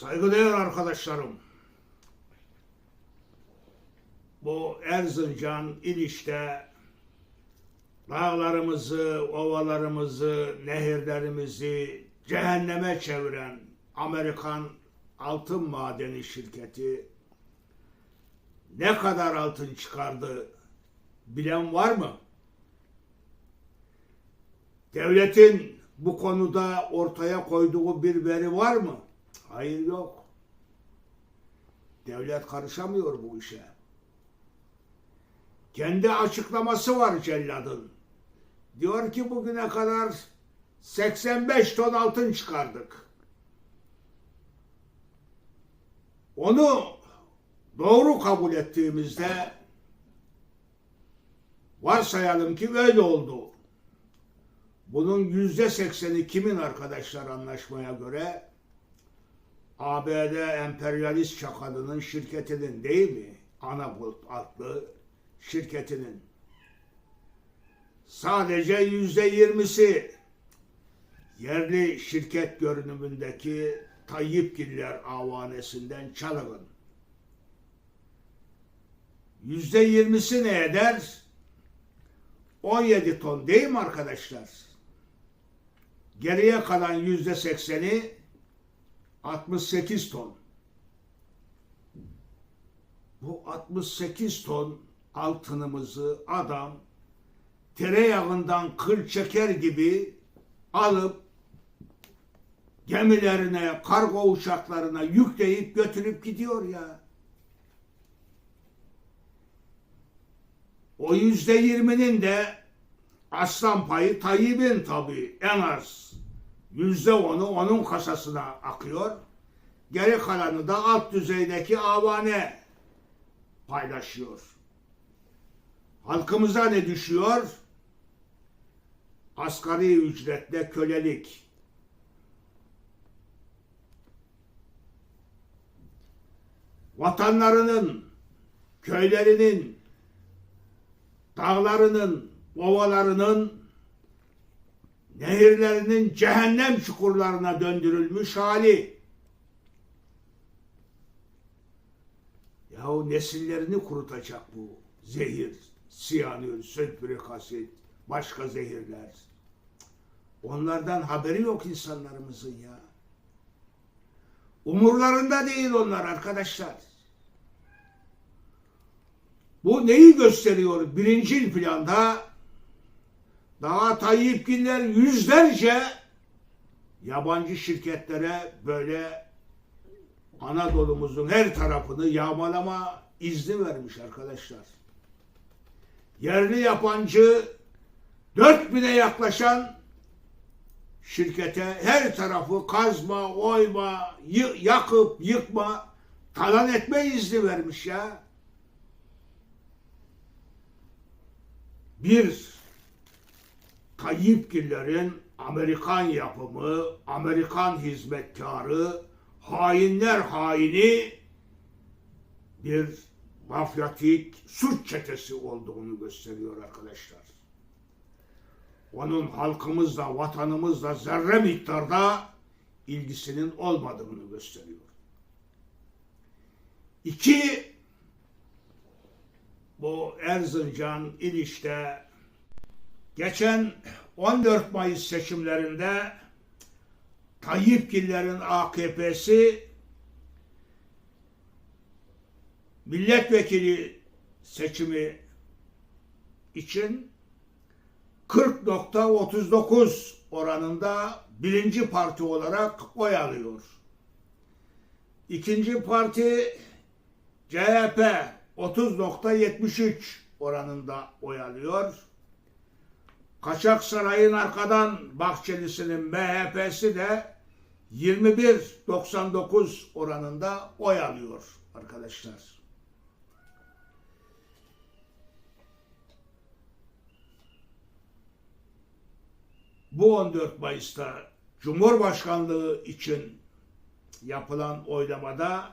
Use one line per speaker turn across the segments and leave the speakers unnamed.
Saygıdeğer arkadaşlarım, bu Erzincan, İliş'te dağlarımızı, ovalarımızı, nehirlerimizi cehenneme çeviren Amerikan altın madeni şirketi ne kadar altın çıkardı bilen var mı? Devletin bu konuda ortaya koyduğu bir veri var mı? Hayır yok. Devlet karışamıyor bu işe. Kendi açıklaması var celladın. Diyor ki bugüne kadar 85 ton altın çıkardık. Onu doğru kabul ettiğimizde varsayalım ki öyle oldu. Bunun yüzde sekseni kimin arkadaşlar anlaşmaya göre? ABD emperyalist şakanının şirketinin değil mi? Anabolt adlı şirketinin. Sadece yüzde yirmisi yerli şirket görünümündeki Tayyipgiller avanesinden çalın. Yüzde yirmisi ne eder? 17 ton değil mi arkadaşlar? Geriye kalan yüzde sekseni 68 ton. Bu 68 ton altınımızı adam tereyağından kıl çeker gibi alıp gemilerine, kargo uçaklarına yükleyip götürüp gidiyor ya. O yüzde yirminin de aslan payı Tayyip'in tabii en az. Yüzde onu onun kasasına akıyor. Geri kalanı da alt düzeydeki avane paylaşıyor. Halkımıza ne düşüyor? Asgari ücretle kölelik. Vatanlarının, köylerinin, dağlarının, ovalarının, nehirlerinin cehennem çukurlarına döndürülmüş hali. Yahu nesillerini kurutacak bu zehir, siyanür, sülfürik asit, başka zehirler. Onlardan haberi yok insanlarımızın ya. Umurlarında değil onlar arkadaşlar. Bu neyi gösteriyor? Birincil planda daha Tayyipgiller yüzlerce yabancı şirketlere böyle Anadolu'muzun her tarafını yağmalama izni vermiş arkadaşlar. Yerli yabancı 4000'e yaklaşan şirkete her tarafı kazma, oyma, yakıp yıkma, talan etme izni vermiş ya. Bir Tayyipgillerin Amerikan yapımı, Amerikan hizmetkarı, hainler haini bir mafyatik suç çetesi olduğunu gösteriyor arkadaşlar. Onun halkımızla, vatanımızla zerre miktarda ilgisinin olmadığını gösteriyor. İki, bu Erzincan, İliş'te geçen 14 Mayıs seçimlerinde Tayyipgillerin AKP'si milletvekili seçimi için 40.39 oranında birinci parti olarak oy alıyor. İkinci parti CHP 30.73 oranında oy alıyor. Kaçak Saray'ın arkadan Bahçelisi'nin MHP'si de 21.99 oranında oy alıyor arkadaşlar. Bu 14 Mayıs'ta Cumhurbaşkanlığı için yapılan oylamada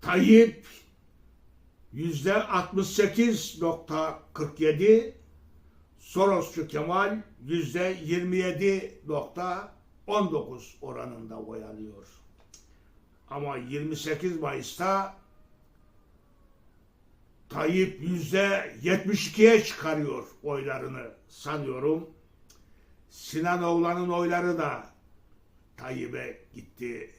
Tayyip yüzde 68.47 Sorosçu Kemal yüzde 27.19 oranında oy alıyor. Ama 28 Mayıs'ta Tayyip yüzde 72'ye çıkarıyor oylarını sanıyorum. Sinan Oğlan'ın oyları da Tayyip'e gitti.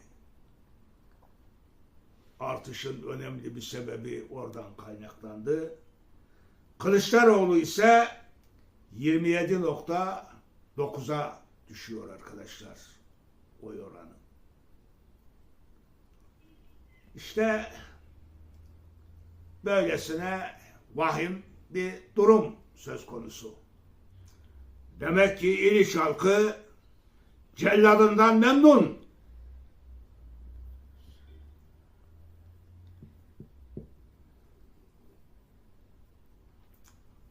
Artışın önemli bir sebebi oradan kaynaklandı. Kılıçdaroğlu ise 27.9'a düşüyor arkadaşlar oy oranı. İşte böylesine vahim bir durum söz konusu. Demek ki İliç halkı celladından memnun.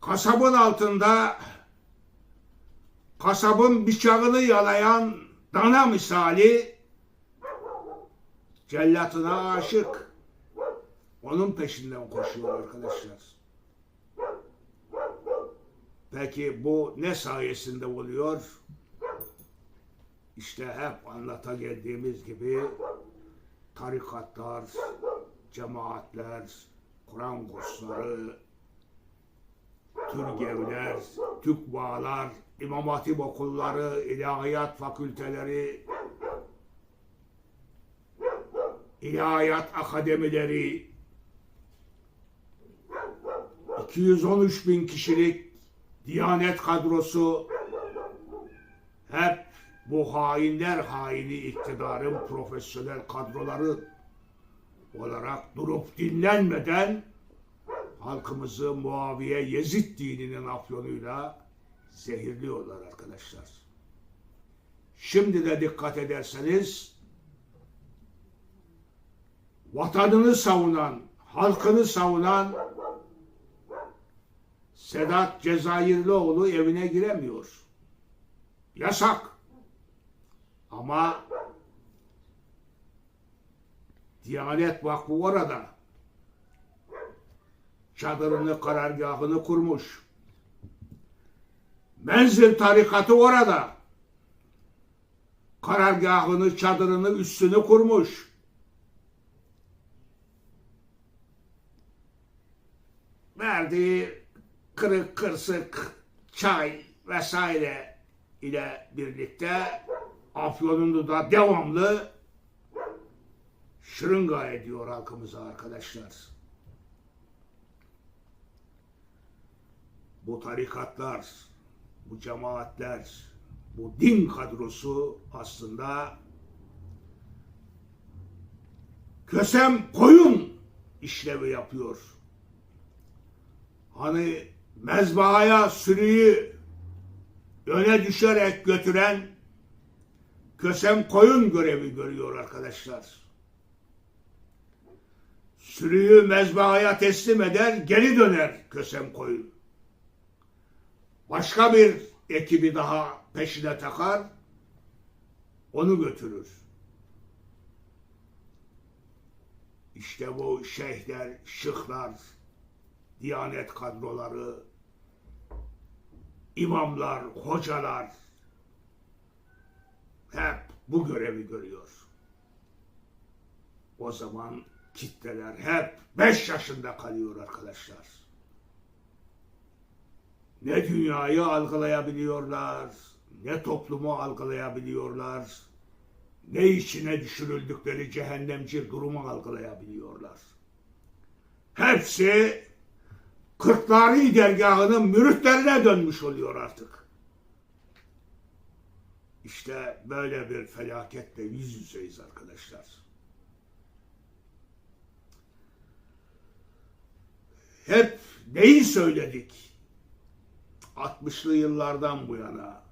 Kasabın altında kasabın bıçağını yalayan dana misali cellatına aşık. Onun peşinden koşuyor arkadaşlar. Peki bu ne sayesinde oluyor? İşte hep anlata geldiğimiz gibi tarikatlar, cemaatler, Kur'an kursları, Türgevler, TÜKVA'lar, İmam Hatip okulları, ilahiyat fakülteleri, ilahiyat akademileri, 213 bin kişilik Diyanet kadrosu hep bu hainler haini iktidarın profesyonel kadroları olarak durup dinlenmeden halkımızı Muaviye Yezid dininin afyonuyla zehirliyorlar arkadaşlar. Şimdi de dikkat ederseniz vatanını savunan, halkını savunan Sedat Cezayirlioğlu evine giremiyor. Yasak. Ama Diyanet Vakfı orada. Çadırını, karargahını kurmuş. Menzil tarikatı orada. Karargahını, çadırını, üstünü kurmuş. Verdiği kırık kırsık çay vesaire ile birlikte Afyon'unu da devamlı şırınga ediyor halkımıza arkadaşlar. Bu tarikatlar, bu cemaatler, bu din kadrosu aslında kösem koyun işlevi yapıyor. Hani mezbahaya sürüyü öne düşerek götüren kösem koyun görevi görüyor arkadaşlar. Sürüyü mezbahaya teslim eder, geri döner kösem koyun. Başka bir ekibi daha peşine takar, onu götürür. İşte bu şeyhler, şıklar, diyanet kadroları, imamlar, hocalar hep bu görevi görüyor. O zaman kitleler hep beş yaşında kalıyor arkadaşlar. Ne dünyayı algılayabiliyorlar, ne toplumu algılayabiliyorlar, ne içine düşürüldükleri cehennemci durumu algılayabiliyorlar. Hepsi Kırklareli dergahının müritlerine dönmüş oluyor artık. İşte böyle bir felaketle yüz yüzeyiz arkadaşlar. Hep neyi söyledik? 60'lı yıllardan bu yana.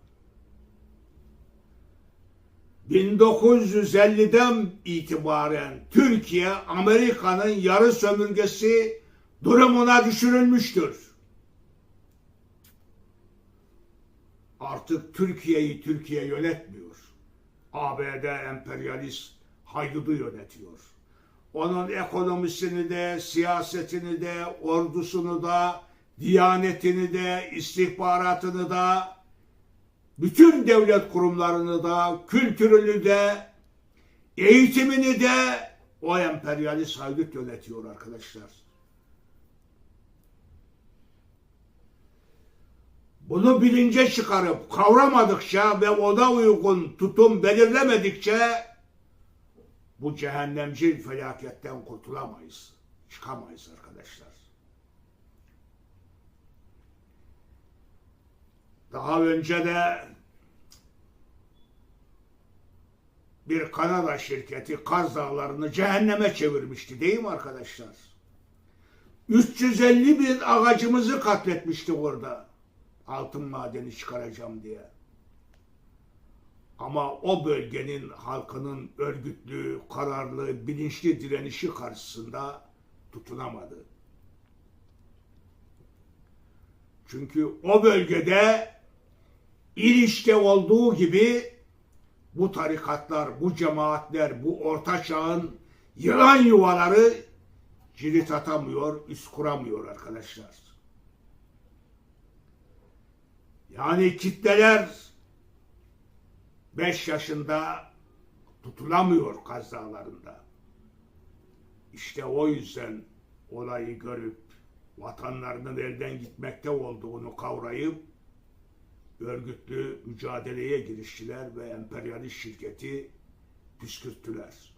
1950'den itibaren Türkiye Amerika'nın yarı sömürgesi durumuna düşürülmüştür. Artık Türkiye'yi Türkiye yönetmiyor. ABD emperyalist haydudu yönetiyor. Onun ekonomisini de, siyasetini de, ordusunu da, diyanetini de, istihbaratını da, bütün devlet kurumlarını da, kültürünü de, eğitimini de o emperyalist haydut yönetiyor arkadaşlar. Bunu bilince çıkarıp kavramadıkça ve ona uygun tutum belirlemedikçe bu cehennemcil felaketten kurtulamayız. Çıkamayız arkadaşlar. Daha önce de bir Kanada şirketi Kaz Dağları'nı cehenneme çevirmişti değil mi arkadaşlar? 350 bin ağacımızı katletmişti orada. Altın madeni çıkaracağım diye. Ama o bölgenin halkının örgütlü, kararlı, bilinçli direnişi karşısında tutunamadı. Çünkü o bölgede İliç'te olduğu gibi bu tarikatlar, bu cemaatler, bu orta çağın yılan yuvaları cirit atamıyor, üst kuramıyor arkadaşlar. Yani kitleler 5 yaşında tutulamıyor Kaz Dağları'nda. İşte o yüzden olayı görüp vatanlarının elden gitmekte olduğunu kavrayıp örgütlü mücadeleye giriştiler ve emperyalist şirketi püskürttüler.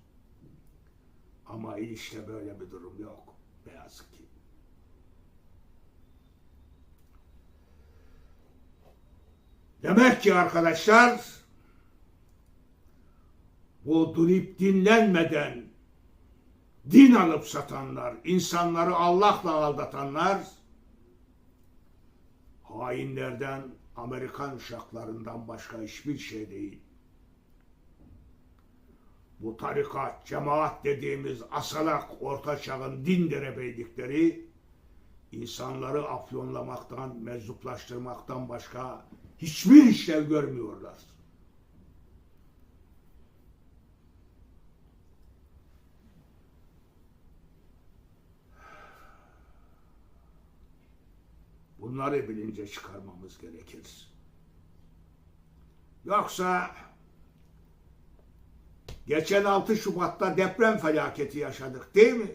Ama işte böyle bir durum yok. Ne yazık ki. Demek ki arkadaşlar bu durip dinlenmeden din alıp satanlar, insanları Allah'la aldatanlar hainlerden, Amerikan uşaklarından başka hiçbir şey değil. Bu tarikat, cemaat dediğimiz asalak orta çağın din derebeylikleri insanları afyonlamaktan, meczuplaştırmaktan başka hiçbir işlev görmüyorlar. Bunları bilince çıkarmamız gerekir. Yoksa geçen 6 Şubat'ta deprem felaketi yaşadık değil mi?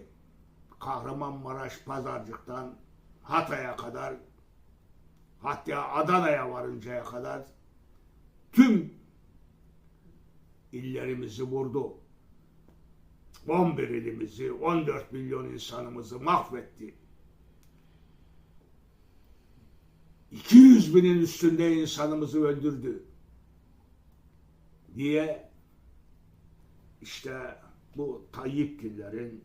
Kahramanmaraş, Pazarcık'tan Hatay'a kadar hatta Adana'ya varıncaya kadar tüm illerimizi vurdu. 11 ilimizi, 14 milyon insanımızı mahvetti. 200 binin üstünde insanımızı öldürdü. Diye işte bu Tayyipgillerin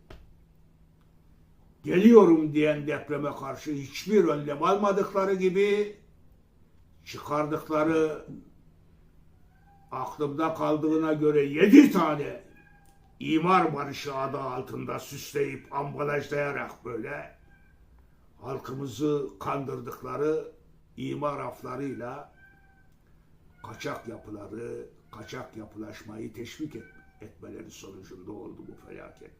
geliyorum diyen depreme karşı hiçbir önlem almadıkları gibi çıkardıkları aklımda kaldığına göre yedi tane imar barışı adı altında süsleyip ambalajlayarak böyle halkımızı kandırdıkları imar aflarıyla kaçak yapıları, kaçak yapılaşmayı teşvik et, etmeleri sonucunda oldu bu felaket.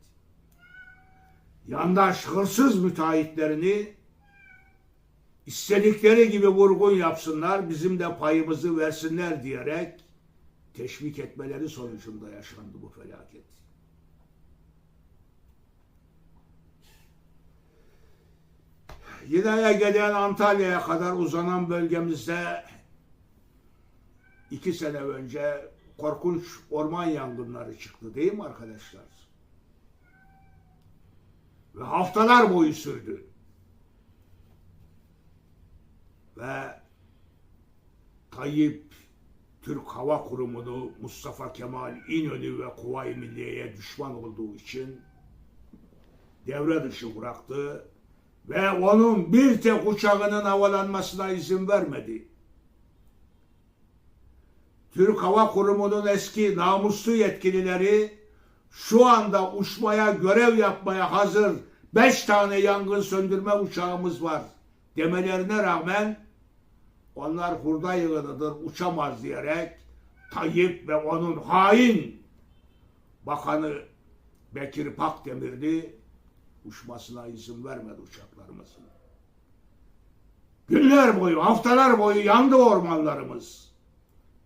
Yandaş hırsız müteahhitlerini istedikleri gibi vurgun yapsınlar, bizim de payımızı versinler diyerek teşvik etmeleri sonucunda yaşandı bu felaket. Yine gelen Antalya'ya kadar uzanan bölgemizde iki sene önce korkunç orman yangınları çıktı değil mi arkadaşlar? Ve haftalar boyu sürdü. Ve Tayyip Türk Hava Kurumu'nu Mustafa Kemal İnönü ve Kuvayi Milliye'ye düşman olduğu için devre dışı bıraktı ve onun bir tek uçağının havalanmasına izin vermedi. Türk Hava Kurumu'nun eski namuslu yetkilileri şu anda uçmaya, görev yapmaya hazır beş tane yangın söndürme uçağımız var demelerine rağmen onlar hurda yığınıdır, uçamaz diyerek Tayyip ve onun hain bakanı Bekir Pakdemirli uçmasına izin vermedi uçaklarımızın. Günler boyu, haftalar boyu yandı ormanlarımız.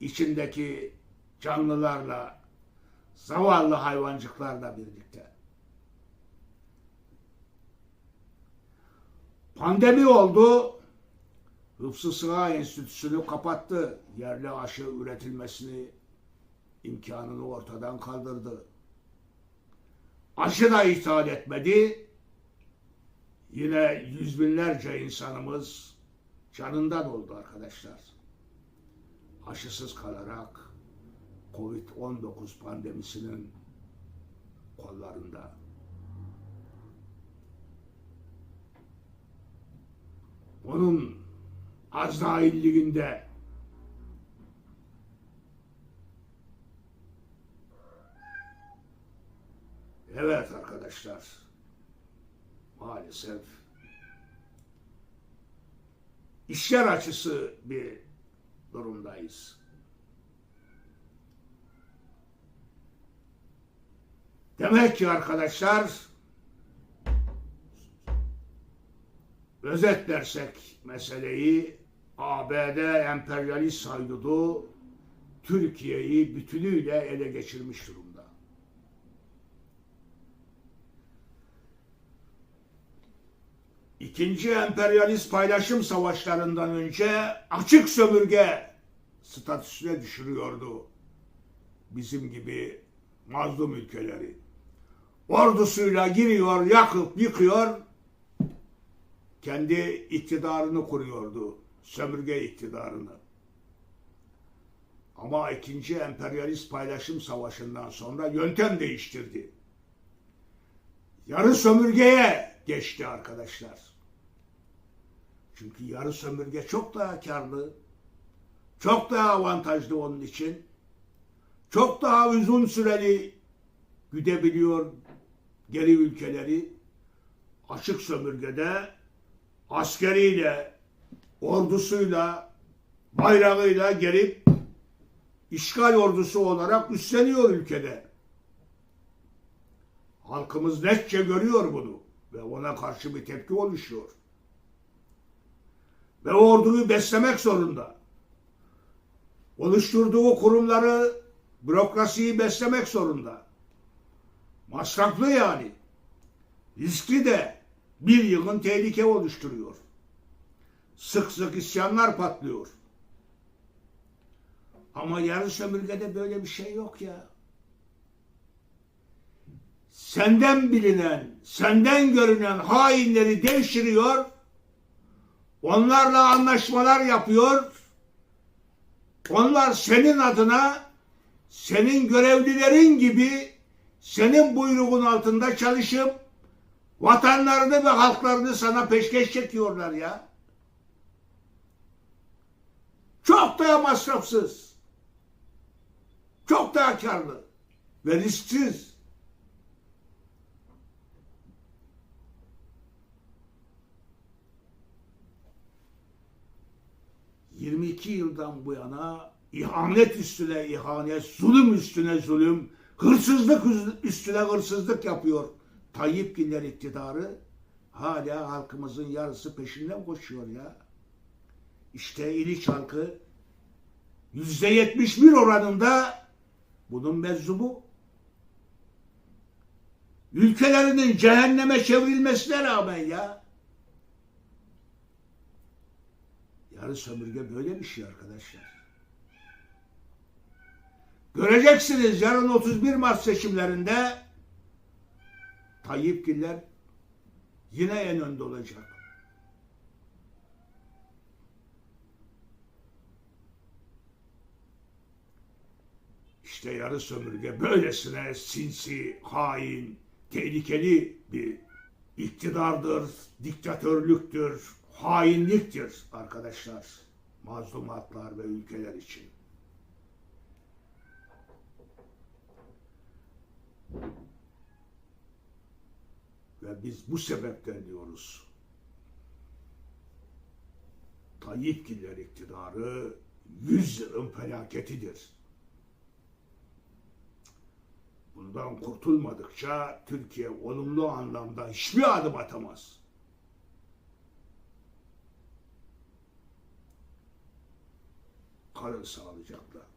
İçindeki canlılarla, zavallı hayvancıklarla birlikte. Pandemi oldu, Hıfzı Sığa Enstitüsü'nü kapattı. Yerli aşı üretilmesini imkanını ortadan kaldırdı. Aşı da ithal etmedi. Yine yüz binlerce insanımız canından oldu arkadaşlar. Aşısız kalarak Covid-19 pandemisinin kollarında. Onun Azrailliğinde Evet arkadaşlar. Maalesef işler açısı bir durumdayız. Demek ki arkadaşlar özetlersek meseleyi ABD emperyalist haydudu Türkiye'yi bütünüyle ele geçirmiş durumda. İkinci emperyalist paylaşım savaşlarından önce açık sömürge statüsüne düşürüyordu bizim gibi mazlum ülkeleri. Ordusuyla giriyor, yakıp yıkıyor, kendi iktidarını kuruyordu, sömürge iktidarını. Ama ikinci emperyalist paylaşım savaşından sonra yöntem değiştirdi. Yarı sömürgeye geçti arkadaşlar. Çünkü yarı sömürge çok daha karlı, çok daha avantajlı onun için. Çok daha uzun süreli güdebiliyor geri ülkeleri. Açık sömürgede askeriyle, ordusuyla, bayrağıyla gelip işgal ordusu olarak üstleniyor ülkede. Halkımız netçe görüyor bunu ve ona karşı bir tepki oluşuyor. Ve orduyu beslemek zorunda. Oluşturduğu kurumları, bürokrasiyi beslemek zorunda. Masraflı yani. Riskli de bir yılın tehlike oluşturuyor. Sık sık isyanlar patlıyor. Ama yarı sömürgede böyle bir şey yok ya. Senden bilinen, senden görünen hainleri devşiriyor, onlarla anlaşmalar yapıyor, onlar senin adına, senin görevlilerin gibi senin buyruğun altında çalışıp vatanlarını ve halklarını sana peşkeş çekiyorlar ya. Çok daha masrafsız. Çok daha karlı ve risksiz. ...22 yıldan bu yana ihanet üstüne ihanet, zulüm üstüne zulüm, hırsızlık üstüne hırsızlık yapıyor Tayyip Giller iktidarı. Hala halkımızın yarısı peşinden koşuyor ya. İşte İliç halkı yüzde yetmiş bir oranında bunun mezzubu. Ülkelerinin cehenneme çevrilmesine rağmen ya. Yarı sömürge böyle bir şey arkadaşlar. Göreceksiniz yarın 31 Mart seçimlerinde Tayyip Giller yine en önde olacak. İşte yarı sömürge böylesine sinsi, hain, tehlikeli bir iktidardır, diktatörlüktür, hainliktir arkadaşlar. Mazlumatlar ve ülkeler için. Ve biz bu sebepten diyoruz. Tayyip Giller iktidarı yüzyılın felaketidir. Bundan kurtulmadıkça Türkiye olumlu anlamda hiçbir adım atamaz. Kalın sağlıcakla.